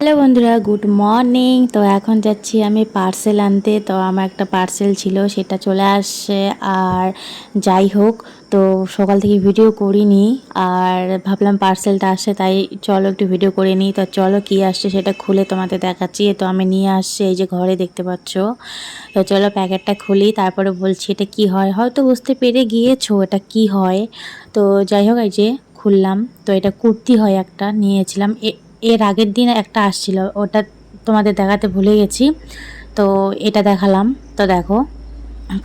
Hello বন্ধুরা, good morning. তো এখন যাচ্ছি আমি পার্সেল আনতে। তো আমার একটা পার্সেল ছিল, সেটা চলে আসছে। আর যাই হোক, তো সকাল থেকে ভিডিও করিনি। আর ভাবলাম পার্সেলটা আসছে, তাই চলো একটু ভিডিও করে নিই। তো চলো কি আসছে সেটা খুলে তোমাদের দেখাচ্ছি। তো আমি নিয়ে আসছি, এই যে ঘরে দেখতে পাচ্ছ। তো চলো প্যাকেটটা খুলি, তারপরে বলছি, এটা কি হয়? হয়তো বুঝতে পেরে গিয়েছো এটা কি হয়। তো যাই হোক, এই যে খুললাম। তো এটা কুর্তি হয় একটা, নিয়েছিলাম। এর আগের দিন একটা আসছিল, ওটা তোমাদের দেখাতে ভুলে গেছি। তো এটা দেখালাম। তো দেখো,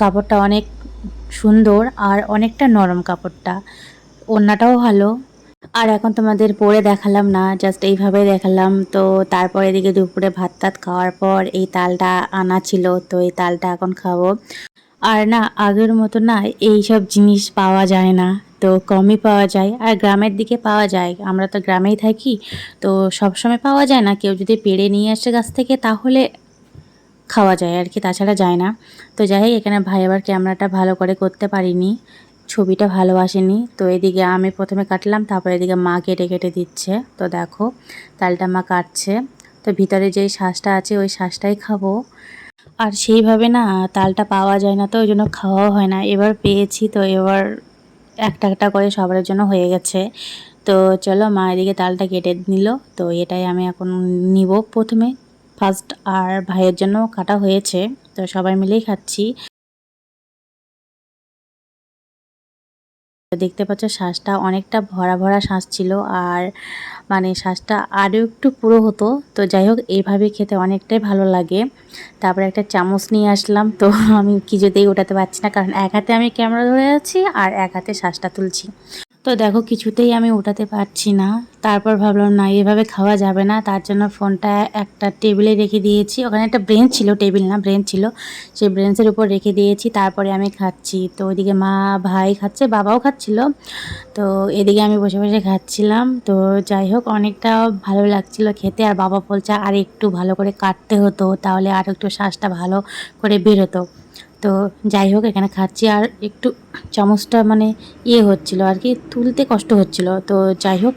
কাপড়টা অনেক সুন্দর আর অনেকটা নরম কাপড়টা। ওড়নাটাও ভালো। আর এখন তোমাদের পরে দেখালাম না জাস্ট এইভাবে দেখালাম। তো তারপরে এদিকে দুপুরে ভাত টাত খাওয়ার পর এই তালটা আনা ছিল, তো এই তালটা এখন খাব। আর না, আগের মতো না এই সব জিনিস পাওয়া যায় না। তো কমই পাওয়া যায় আর গ্রামের দিকে পাওয়া যায়। আমরা তো গ্রামেই থাকি, তো সব সময় পাওয়া যায় না। কেউ যদি পেড়ে নিয়ে আসে গাছ থেকে তাহলে খাওয়া যায় আর কি, তাছাড়া যায় না। তো যাই এখানে ভাই আবার ক্যামেরাটা ভালো করে করতে পারিনি, ছবিটা ভালো আসেনি। তো এদিকে আমি প্রথমে কাটলাম, তারপর এদিকে মা কেটে কেটে দিচ্ছে। তো দেখো, তালটা মা কাটছে। তো ভিতরে যেই শ্বাসটা আছে, ওই শ্বাসটাই খাব। আর সেইভাবে না, তালটা পাওয়া যায় না তো, ওই জন্য খাওয়াও হয় না। এবার পেয়েছি তো, এবার একটা একটা করে সবার জন্য হয়ে গেছে। তো চলো মা এদিকে তালটা কেটে নিল। তো এটাই আমি এখন নিব প্রথমে। ফার্স্ট আর ভাইয়ের জন্য কাটা হয়েছে। তো সবাই মিলেই খাচ্ছি। দেখতে পাচ্ছ, শ্বাসটা অনেকটা ভরা ভরা শ্বাস ছিল। আর মানে শ্বাসটা আরও একটু পুরো হতো। তো যাই হোক, এইভাবে খেতে অনেকটাই ভালো লাগে। তারপরে একটা চামচ নিয়ে আসলাম। তো আমি কিছুতেই ওঠাতে পারছি না, কারণ এক হাতে আমি ক্যামেরা ধরে আছি আর এক হাতে শ্বাসটা তুলছি। তো দেখো, কিছুতেই আমি উঠাতে পারছি না। তারপর ভাবলাম, না, এভাবে খাওয়া যাবে না। তার জন্য ফোনটা একটা টেবিলে রেখে দিয়েছি। ওখানে একটা ব্রেঞ্চ ছিল, টেবিল না, ব্রেঞ্চ ছিল। সেই ব্রেঞ্চের উপর রেখে দিয়েছি, তারপরে আমি খাচ্ছি। তো ওইদিকে মা, ভাই খাচ্ছে, বাবাও খাচ্ছিল। তো এদিকে আমি বসে বসে খাচ্ছিলাম। তো যাই হোক, অনেকটা ভালো লাগছিল খেতে। আর বাবা বলছে, আর একটু ভালো করে কাটতে হতো, তাহলে আর একটু শ্বাসটা ভালো করে বেরোতো তো যাই হোক, এখানে খাচ্ছি আর একটু চামচটা মানে ইয়ে হচ্ছিল আর কি, তুলতে কষ্ট হচ্ছিল। তো যাই হোক,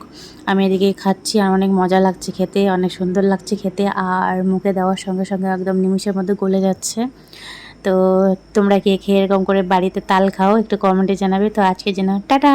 আমি এদিকে খাচ্ছি আর অনেক মজা লাগছে খেতে, অনেক সুন্দর লাগছে খেতে আর মুখে দেওয়ার সঙ্গে সঙ্গে একদম নিমিষের মধ্যে গলে যাচ্ছে। তো তোমরা কে খেয়ে এরকম করে বাড়িতে তাল খাও একটু কমেন্টে জানাবে। তো আজকে যেন, টাটা!